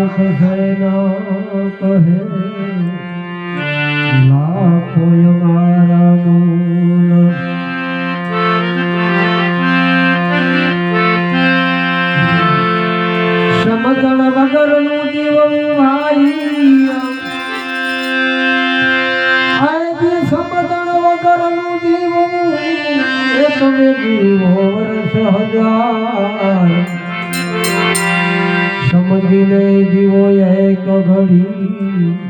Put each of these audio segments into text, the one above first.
મુખ સૈના કહે. લાખોય મારા મૂલ સમજણ વગરનું જીવન ભાઈ સમજણ વગરનું જીવન, એ જીવો વર્ષ જીને જીવો એક ઘડી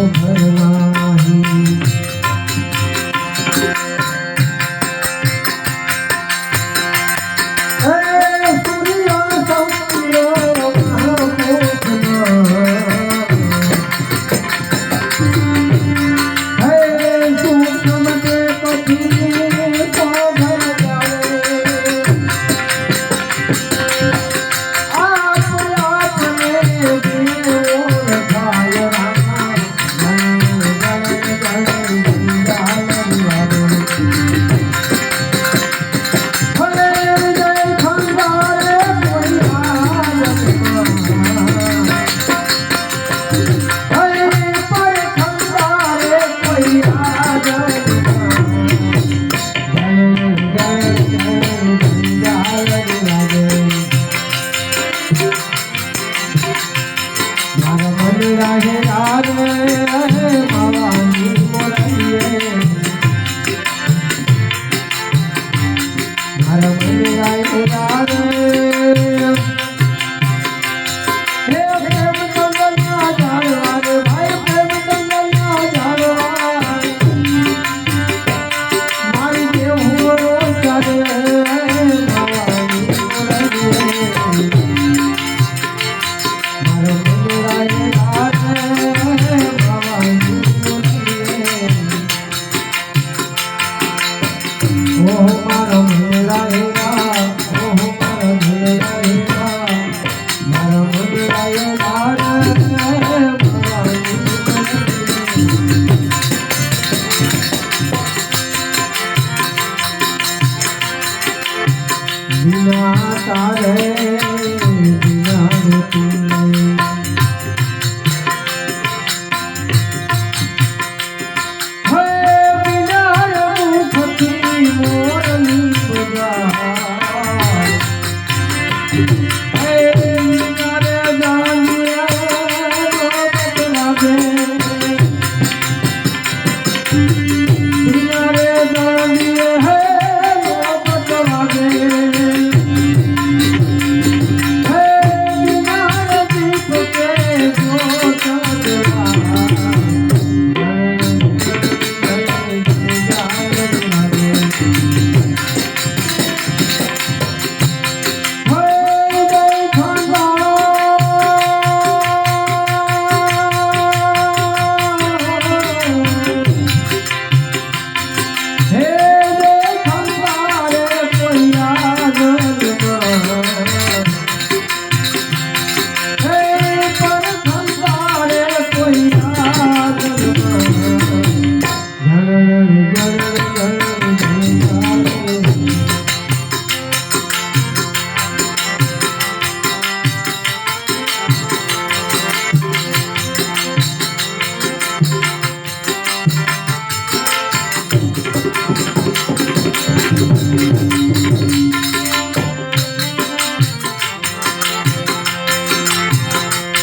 Oh, my Thank you. Música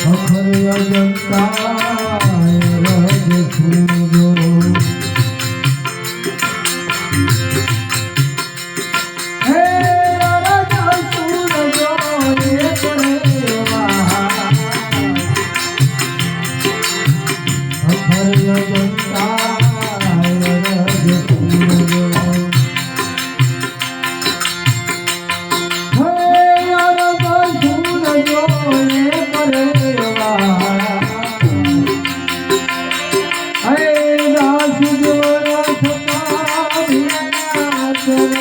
સફર અજંતા રજ છું Thank you.